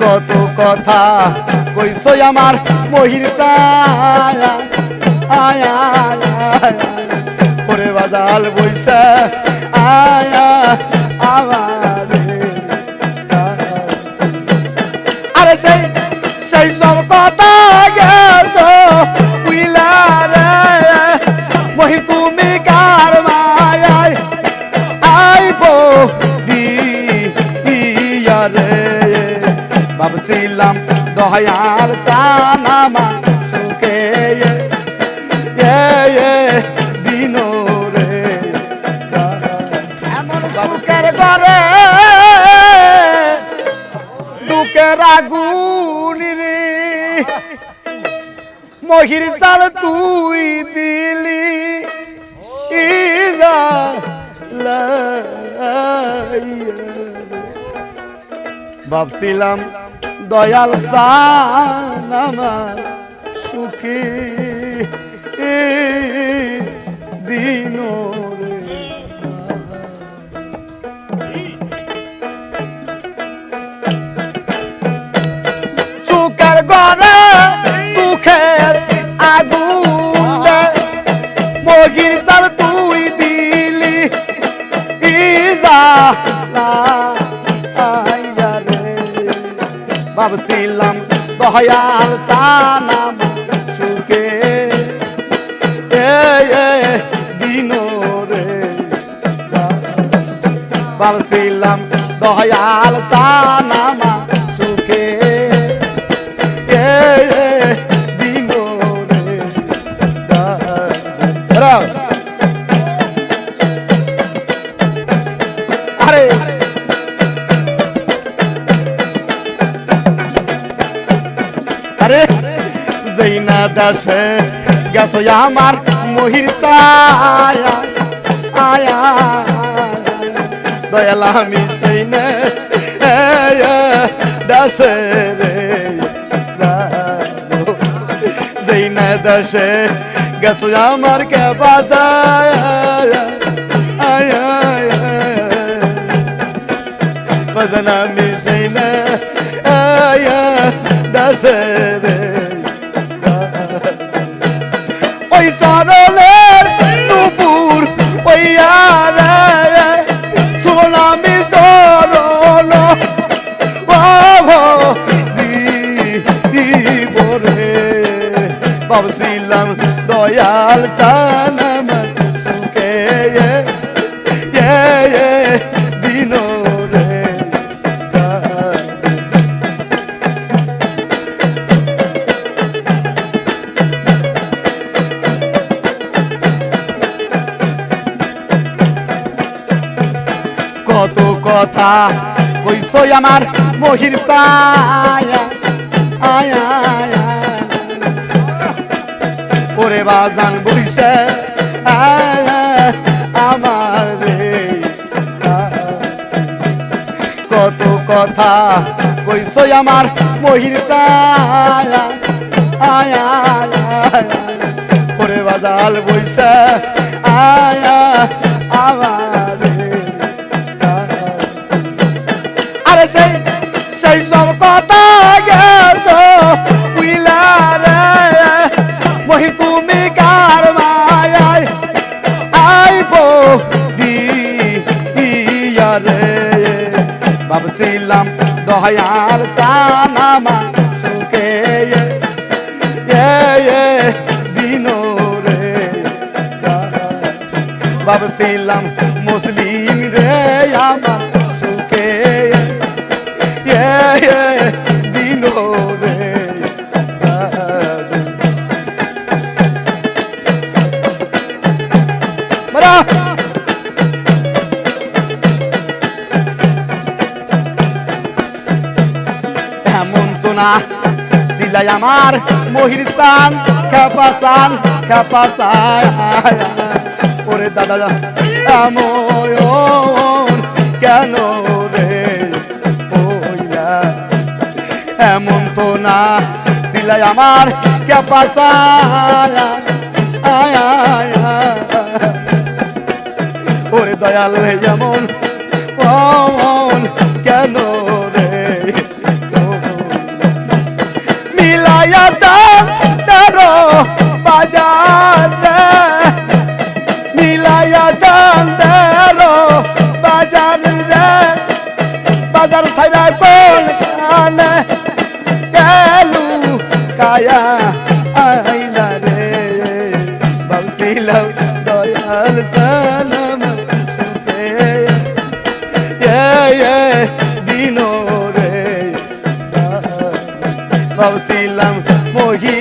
কত কথা কইছো আমার মহির আয়া আয়া ওরে বাজাল বৈশা। আয়া আমারে ভাবছিলাম দয়াল চানামা সুখে দিন রে। এমন সুখের ঘরে দুঃখের আগুন রে মহির চাল তুই দিলি ইজা ভাবছিলাম দয়াল সানামা সুখী। দিন দয়াল চানাম সুখে। এ এ দিন রে। ভাবছিলাম দয়াল চানামা সুখে। দাসে, গেছো আমার মহির ছায়া, আয়া, দয়াল আমি সেই নে দাসে রে জৈনা দাসে, গেছো আমার কে বাজায়, আয়া বাজানা মিশাই না আয়া দাসে রে। চরণের নুপুর ওই আরে সোনামি চরণ। বরে ভাবছিলাম দয়াল চানাম কইছো আমার মহির ছায়া। আয়া আয়া ওরে বাজান আয়া আমার কত কথা কইছো আমার মহির ছায়া। আয়া ওরে বাজাল বইসে আয়া দয়াল চানামা সুখে, এ এ দিন রে। ভাবছিলাম মুসলিম রে আমার সুখে দিন রে। মারা! সিলাই আমার মহির চান, খেপা চান, খেপা ওরে দাদা এমন কেন রে এমন তো না সিলাই আমার খেপা আয়া ওরে দয়াল যেমন মিলাইয়া চান্দের বাজার রে। বাজার ছাইরা কোন কানে গেলু কায়া আইলা রে। ভাবছিলাম দয়াল জানম সুখে। দিনো রে। ভাবছিলাম মহি